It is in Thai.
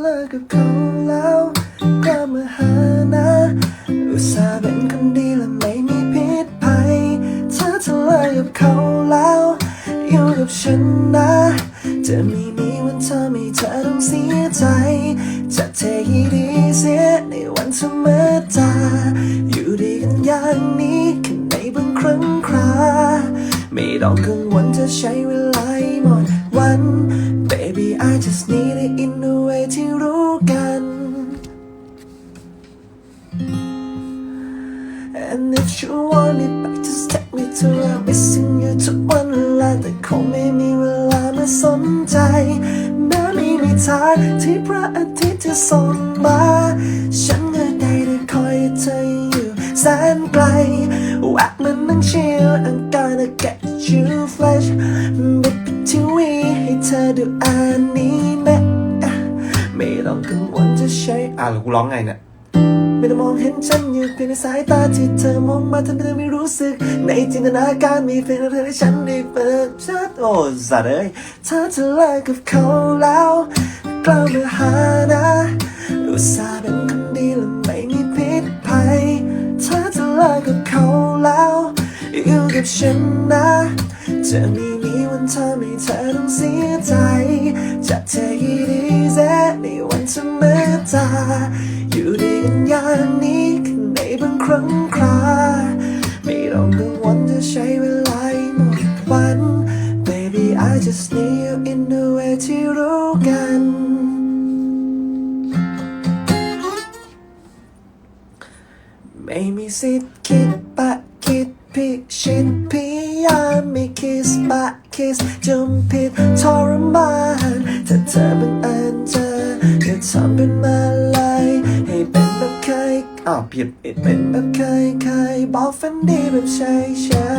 เลิกกับเขาแล้วก็มาหานะ อุตส่าห์เป็นคนดีและไม่มีพิษภัยถ้าเธอเลิกกับเขาแล้วอยู่กับฉันนะ จะไม่มีวันเธอไม่เธอต้องเสียใจ จะเทให้ดีเสียในวันธรรมดาอยู่ดีกันอย่างนี้แค่ในบางครั้งครา ไม่ต้องกังวลจะใช้เวลาหมดวัน Baby I just need And if you want it back just take me to I'm missing you ทุกวันเวลาแต่คงไม่มีเวลามาสนใจแม้ไม่มีทางที่พระอาทิตย์จะส่องมาฉันก็ได้แต่คอยเธออยู่แสนไกลแวะมันนั่งชิล I'm gonna get you flash บิดทีวีให้เธอดูอันนี้แม่ไม่ต้องกังวลจะใช้อะกูร้องไงเนี่ย ไม่ได้มองเห็นฉันอยู่เพียงในสายตาที่เธอมองมาทำให้เธอไม่รู้สึก ในจินตนาการมีเพียงเธอให้ฉันได้เปิดชัดโอ้สัตว์เอ้ยเธอจะเลิกกับเขาแล้วกล้ามาหานะอุตส่าห์เป็นคนดีและไม่มีพิษภัยเธอจะเลิกกับเขาแล้วอยู่กับฉันนะจะไม่มีวันเธอไม่เธอต้องเสียใจจะเทให้ดีแท้ในวันธรรมอยู่ด้ ครั้งคราไม่ต้องกังวลจะใช้เวลาหมดวัน Baby I just need you in the way ที่รู้กันไม่มีสิทธิ์คิดปะคิดพิดชิตพยายามไม่คิสปะคิสจมผิดทรมานถ้าเธอบังเอิญเจออย่าทำเป็นมา อ้าวผิดผิดเป็นแบบเคยเคยบอกฝันดีแบบใช่ใช่